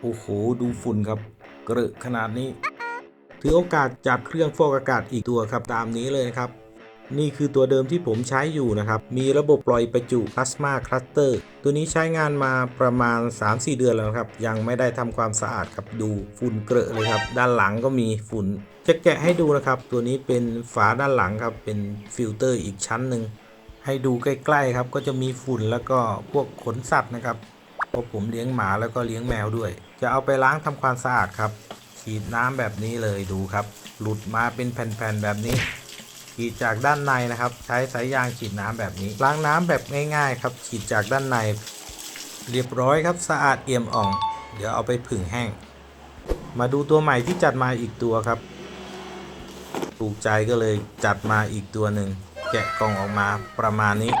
โอ้โห ดูฝุ่นครับเกระขนาดนี้ ถือโอกาสจัดเครื่องฟอกอากาศอีกตัวครับตามนี้เลยนะครับ นี่คือตัวเดิมที่ผมใช้อยู่นะครับ มีระบบปล่อยประจุพลาสมาคลัสเตอร์ตัวนี้ใช้งานมาประมาณ 3-4 เดือนแล้วครับ ยังไม่ได้ทำความสะอาดครับดูฝุ่นเกระเลยครับ ด้านหลังก็มีฝุ่นจะแกะให้ดูนะครับ ตัวนี้เป็นฝาด้านหลังครับเป็นฟิลเตอร์อีกชั้นหนึ่งให้ดูใกล้ๆครับก็จะมีฝุ่นแล้วก็พวกขนสัตว์นะครับ เพราะผมเลี้ยงหมาแล้วก็เลี้ยงแมวด้วย จะเอาไปล้างทำความสะอาดครับ ฉีดน้ำแบบนี้เลยดูครับ หลุดมาเป็นแผ่นๆแบบนี้ฉีดจากด้านในนะครับ ใช้สายยางฉีดน้ำแบบนี้ ล้างน้ำแบบง่ายๆ ครับ ฉีดจากด้านใน เรียบร้อยครับสะอาดเอี่ยมอ่อง เดี๋ยวเอาไปผึ่งแห้ง มาดูตัวใหม่ที่จัดมาอีกตัวครับถูกใจก็เลยจัดมาอีกตัวหนึ่งแกะกล่องออกมาประมาณนี้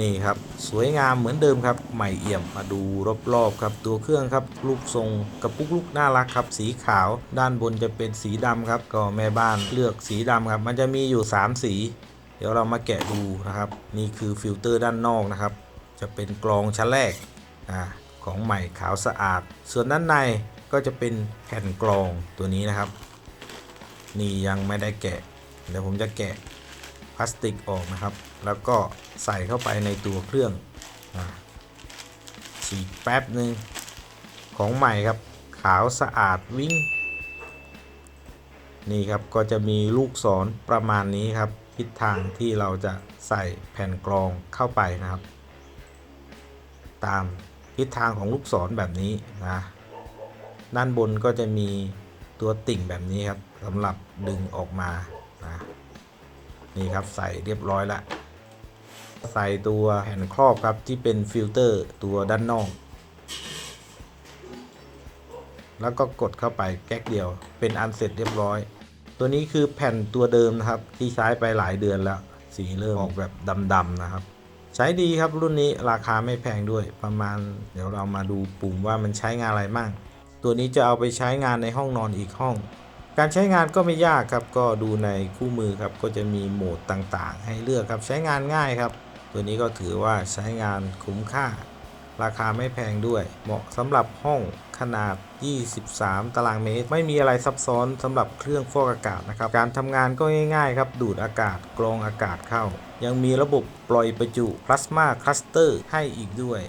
นี่ครับสวยงามเหมือนเดิมครับใหม่เอี่ยมมาดูรอบๆครับตัวเครื่องครับรูปทรงกระปุกลูกน่ารักครับสีขาว ด้านบนจะเป็นสีดำครับก็แม่บ้านเลือกสีดำครับ มันจะมีอยู่ 3 สี เดี๋ยวเรามาแกะดูนะครับ นี่คือฟิลเตอร์ด้านนอกนะครับ จะเป็นกรองชั้นแรกอ่าของใหม่ขาวสะอาด ส่วนด้านในก็จะเป็นแผ่นกรองตัวนี้นะครับ นี่ยังไม่ได้แกะ เดี๋ยวผมจะแกะ พลาสติกออกนะครับ แล้วก็ใส่เข้าไปในตัวเครื่องฉีกแป๊บหนึ่งของใหม่ครับ ขาวสะอาดวิ่ง นี่ครับก็จะมีลูกศรประมาณนี้ครับ ทิศทางที่เราจะใส่แผ่นกรองเข้าไปนะครับ ตามทิศทางของลูกศรแบบนี้นะด้านบนก็จะมีตัวติ่งแบบนี้ครับสำหรับดึงออกมา นี่ครับใส่เรียบร้อยแล้วใส่ตัวแผ่นครอบครับที่เป็นฟิลเตอร์ตัวด้านนอก แล้วก็กดเข้าไปแก๊กเดียว เป็นอันเสร็จเรียบร้อย ตัวนี้คือแผ่นตัวเดิมนะครับที่ใช้ไปหลายเดือนแล้ว สีเริ่มออกแบบดำๆนะครับ ใช้ดีครับรุ่นนี้ราคาไม่แพงด้วยประมาณ เดี๋ยวเรามาดูปุ่มว่ามันใช้งานอะไรบ้างตัวนี้จะเอาไปใช้งานในห้องนอนอีกห้อง การใช้งานก็ไม่ยากครับก็ดูในคู่มือครับก็จะมีโหมดต่างๆ ให้เลือกครับใช้งานง่ายครับ ตัวนี้ก็ถือว่าใช้งานคุ้มค่า ราคาไม่แพงด้วย เหมาะสำหรับห้องขนาด 23 ตารางเมตร ไม่มีอะไรซับซ้อนสำหรับเครื่องฟอกอากาศนะครับ การทำงานก็ง่ายๆครับ ดูดอากาศกรองอากาศเข้า ยังมีระบบปล่อยประจุพลาสมาคลัสเตอร์ให้อีกด้วย